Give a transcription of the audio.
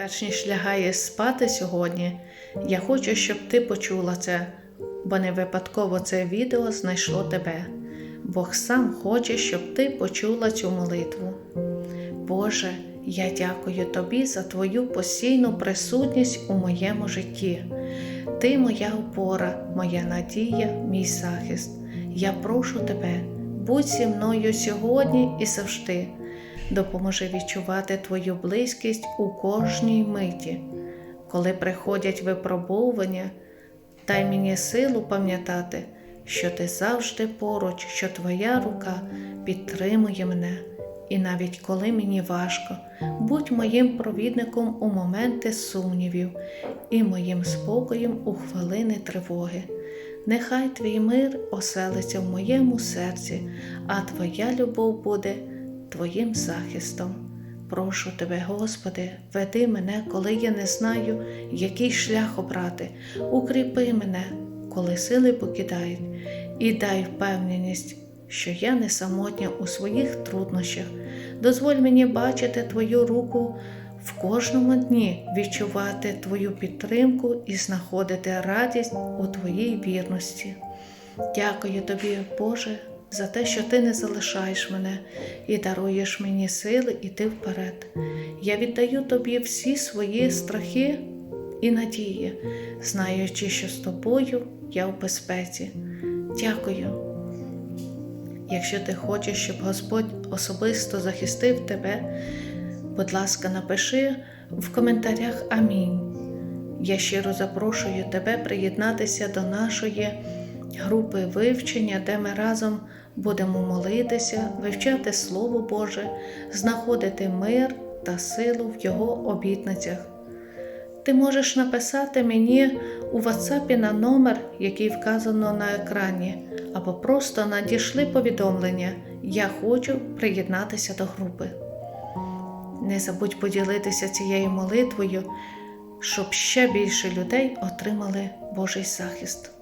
Перш ніж лягає спати сьогодні, я хочу, щоб ти почула це, бо не випадково це відео знайшло тебе. Бог сам хоче, щоб ти почула цю молитву. Боже, я дякую тобі за твою постійну присутність у моєму житті. Ти моя опора, моя надія, мій захист. Я прошу тебе, будь зі мною сьогодні і завжди. Допоможи відчувати твою близькість у кожній миті. Коли приходять випробовування, дай мені силу пам'ятати, що ти завжди поруч, що твоя рука підтримує мене. І навіть коли мені важко, будь моїм провідником у моменти сумнівів і моїм спокоєм у хвилини тривоги. Нехай твій мир оселиться в моєму серці, а твоя любов буде твоїм захистом. Прошу тебе, Господи, веди мене, коли я не знаю, який шлях обрати. Укріпи мене, коли сили покидають, і дай впевненість, що я не самотня у своїх труднощах. Дозволь мені бачити Твою руку в кожному дні, відчувати Твою підтримку і знаходити радість у Твоїй вірності. Дякую тобі, Боже, за те, що ти не залишаєш мене і даруєш мені сили йти вперед. Я віддаю тобі всі свої страхи і надії, знаючи, що з тобою я в безпеці. Дякую. Якщо ти хочеш, щоб Господь особисто захистив тебе, будь ласка, напиши в коментарях Амінь. Я щиро запрошую тебе приєднатися до нашої групи вивчення, де ми разом будемо молитися, вивчати Слово Боже, знаходити мир та силу в Його обітницях. Ти можеш написати мені у WhatsApp на номер, який вказано на екрані, або просто надійшли повідомлення Я хочу приєднатися до групи. Не забудь поділитися цією молитвою, щоб ще більше людей отримали Божий захист.